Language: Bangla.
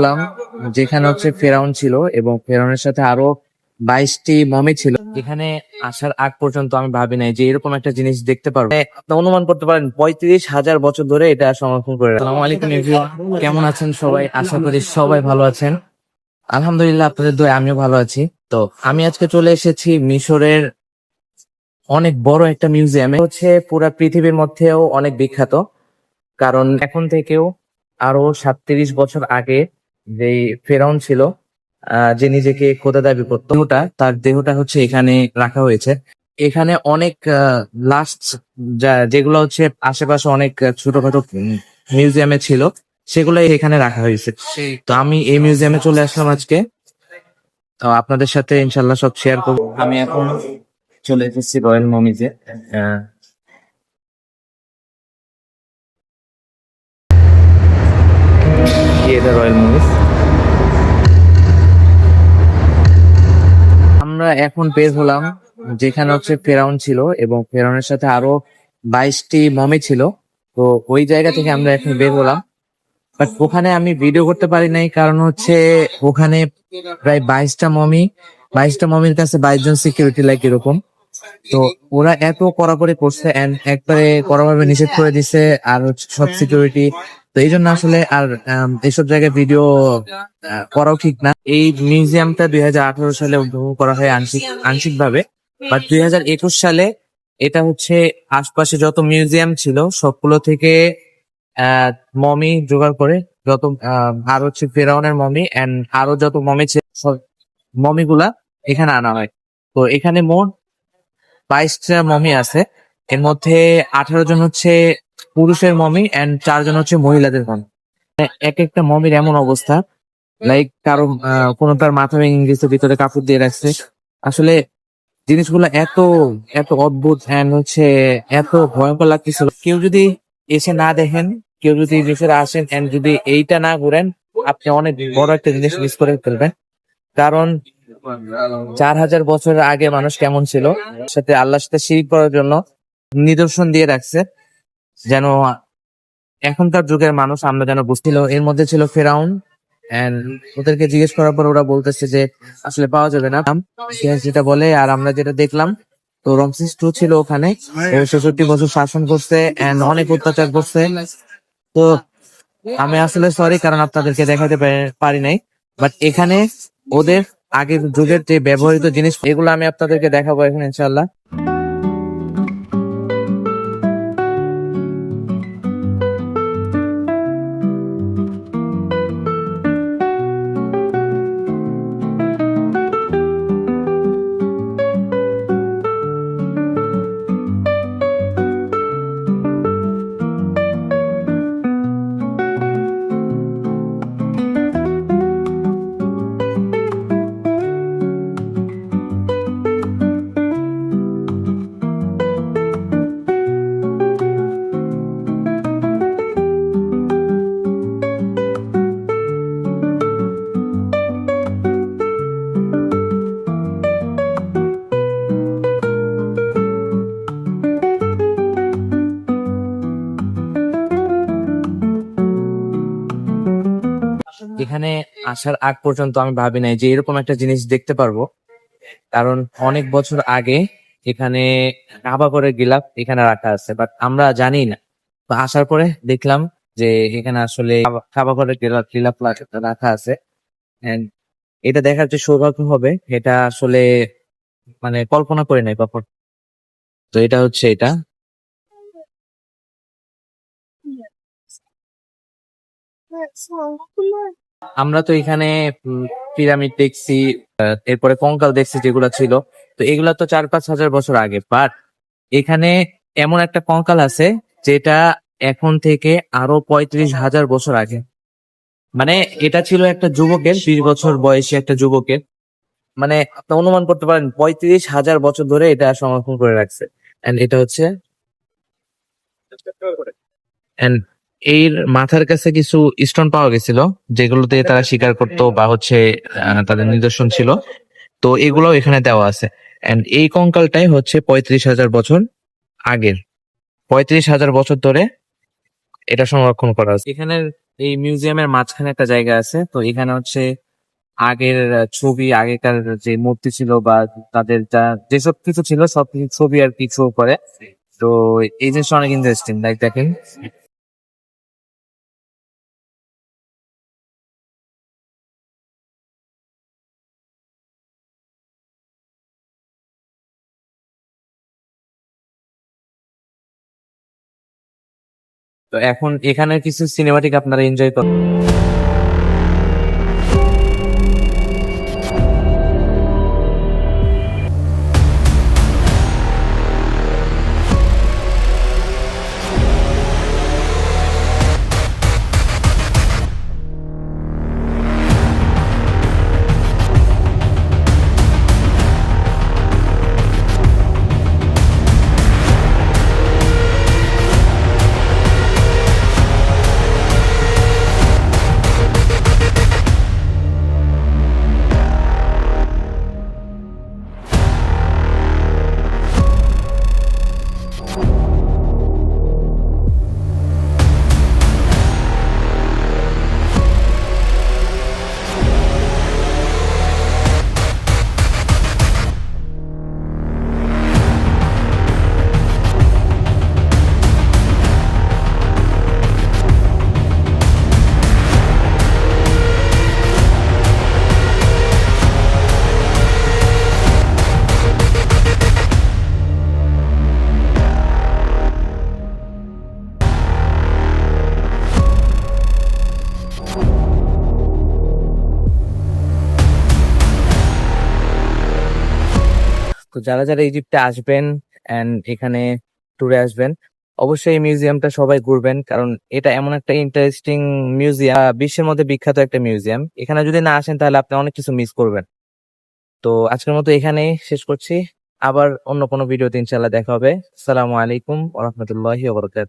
বললাম যেখানে হচ্ছে ফেরাউন ছিল এবং ফেরাউনের সাথে আরও বাইশটি মমি ছিল। এখানে আসার আগ পর্যন্ত আমি ভাবি নাই যে এরকম একটা জিনিস দেখতে পারব। মানে অনুমান করতে পারেন, পঁয়ত্রিশ হাজার বছর ধরে এটা সংরক্ষণ করে আলাইকুম কেমন আছেন সবাই? আশা করি সবাই ভালো আছেন। আলহামদুলিল্লাহ, আপনাদের দোয়া আমিও ভালো আছি। তো আমি আজকে চলে এসেছি মিশরের অনেক বড় একটা মিউজিয়ামে হচ্ছে পুরা পৃথিবীর মধ্যেও অনেক বিখ্যাত। কারণ এখন থেকেও আরও সাতত্রিশ বছর আগে যে ফেরাউন ছিল যে নিজেকে খোদা দাবি করত। তার দেহটা হচ্ছে এখানে রাখা হয়েছে। এখানে অনেক লাস্ট যেগুলো হচ্ছে আশেপাশে অনেক ছোটখাটো মিউজিয়ামে ছিল সেগুলো এখানে রাখা হয়েছে। তো আমি এই মিউজিয়ামে চলে আসলাম আজকে। তো আপনাদের সাথে ইনশাল্লাহ সব শেয়ার করব। আমি এখন চলে এসেছি রয়্যাল মমিজে এখন বের হলাম, যেখানে হচ্ছে ফেরাউন ছিল এবং ফেরাউনের সাথে আরও বাইশটি মমি ছিল। তো ওই জায়গা থেকে আমরা এখন বের হলাম। বাট ওখানে আমি ভিডিও করতে পারি নাই, কারণ হচ্ছে ওখানে প্রায় বাইশটা মমি, বাইশটা মমির কাছে বাইশ জন সিকিউরিটি লাইক এরকম। তো ওরা এত কড়াকড়ি করছে এন্ড একবারে কড়াভাবে নিষেধ করে দিছে, আর হচ্ছে সব সিকিউরিটি তো এই জন্য আসলে আর এইসব জায়গায় ভিডিও করাও ঠিক না। এই মিউজিয়ামটা দুই হাজার আঠারো সালে উদ্বোধন করা হয় আংশিক আংশিক ভাবে বাট দুই হাজার একুশ সালে এটা হচ্ছে আশপাশে যত মিউজিয়াম ছিল, সবগুলো থেকে মমি জোগাড় করে, যত আর হচ্ছে ফেরাউনের মমি এন্ড আরও যত মমি ছিল, সব মমিগুলা এখানে আনা হয়। তো এখানে মোট বাইশটা মমি আছে। এর মধ্যে আঠারো জন হচ্ছে পুরুষের মমি এন্ড চারজন হচ্ছে মহিলাদের মমি। এক একটা মমির এমন অবস্থা লাইক কারও আহ, কোনোটার মাথা ভেঙে গেছে ভিতরে কাপড় দিয়ে রাখছে। আসলে জিনিসগুলো এত এত অদ্ভুত এন্ড হচ্ছে এত ভয়ঙ্কর লাগতেছিল। কেউ যদি এসে না দেখেন কেউ যদি দেশের আসেন এন্ড যদি এইটা না ঘুরেন আপনি অনেক বড় একটা জিনিস মিস করে ফেলবেন। কারণ চার হাজার বছর আগে মানুষ কেমন ছিল? সাথে আল্লাহর সাথে শিরিক করার জন্য নিদর্শন দিয়ে রাখছে। যেন এখনকার যুগের মানুষ আমরা যেন বুঝছিল এর মধ্যে ছিল ফেরাউন ওদেরকে জিজ্ঞেস করার পর ওরা বলতেছে যে, আসলে পাওয়া যাবে না। যেটা বলে, আর আমরা যেটা দেখলাম, তো রমসিস টু ছিল ওখানে। ছেষট্টি বছর শাসন করছে এন্ড অনেক অত্যাচার করছে। তো আমি আসলে সরি কারণ আপনাদেরকে দেখাতে পারি নাই। বাট এখানে ওদের আগের যুগের যে ব্যবহৃত জিনিস, এগুলো আমি আপনাদেরকে দেখাবো এখন ইনশাল্লাহ এখানে আসার আগ পর্যন্ত আমি ভাবি নাই যে এরকম একটা জিনিস দেখতে পারব। কারণ অনেক বছর আগে এখানে কাবা করে গিলাপ এখানে রাখা আছে বাট আমরা জানি না। আসার পরে দেখলাম যে এখানে আসলে কাবা- করে গিলাফ গিলাফ রাখা- আছে। এটা দেখার যে সৌভাগ্য হবে, এটা আসলে মানে কল্পনা করে নাই কখন। তো এটা হচ্ছে এটা। আমরা তো এখানে পিরামিড দেখছি এরপরে কঙ্কাল দেখছি যেগুলো ছিল। তো এগুলা তো চার পাঁচ হাজার বছর আগে বাট এখানে এমন একটা কঙ্কাল আছে যেটা এখন থেকে আরও পঁয়ত্রিশ হাজার বছর আগে। মানে এটা ছিল একটা যুবকের, বিশ বছর বয়সী একটা যুবকের। মানে আপনি অনুমান করতে পারেন, পঁয়ত্রিশ হাজার বছর ধরে এটা সংরক্ষণ করে রাখছে। এন্ড এটা হচ্ছে? এন্ড এর মাথার কাছে কিছু স্টোন পাওয়া গেছিল যেগুলোতে তারা শিকার করতো বা হচ্ছে তাদের নিদর্শন ছিল। তো এগুলোও এখানে দেওয়া আছে। এন্ড এই কঙ্কালটাই হচ্ছে পঁয়ত্রিশ হাজার বছর আগের। পঁয়ত্রিশ হাজার বছর ধরে এটা সংরক্ষণ করা আছে। এখানে এই মিউজিয়ামের মাঝখানে একটা জায়গা আছে তো এখানে হচ্ছে আগের ছবি আগেকার যে মূর্তি ছিল বা তাদের যা যেসব কিছু ছিল সব কিছু ছবি আর কিছু করে। তো এই জিনিসটা অনেক ইন্টারেস্টিং লাইক দেখেন। তো এখন এখানে কিছু সিনেমাটিক আপনারা এনজয় করেন তো যারা যারা ইজিপ্টে আসবেন এন্ড এখানে ট্যুরে আসবেন, অবশ্যই এই মিউজিয়ামটা সবাই ঘুরবেন, কারণ এটা এমন একটা ইন্টারেস্টিং মিউজিয়াম বিশ্বের মধ্যে বিখ্যাত একটা মিউজিয়াম এখানে যদি না আসেন তাহলে আপনি অনেক কিছু মিস করবেন। তো আজকের মতো এখানেই শেষ করছি। আবার অন্য কোনো ভিডিওতে ইনশাল্লাহ দেখা হবে। আসসালামু আলাইকুম ওরহমতুল্লাহি ওবরকাত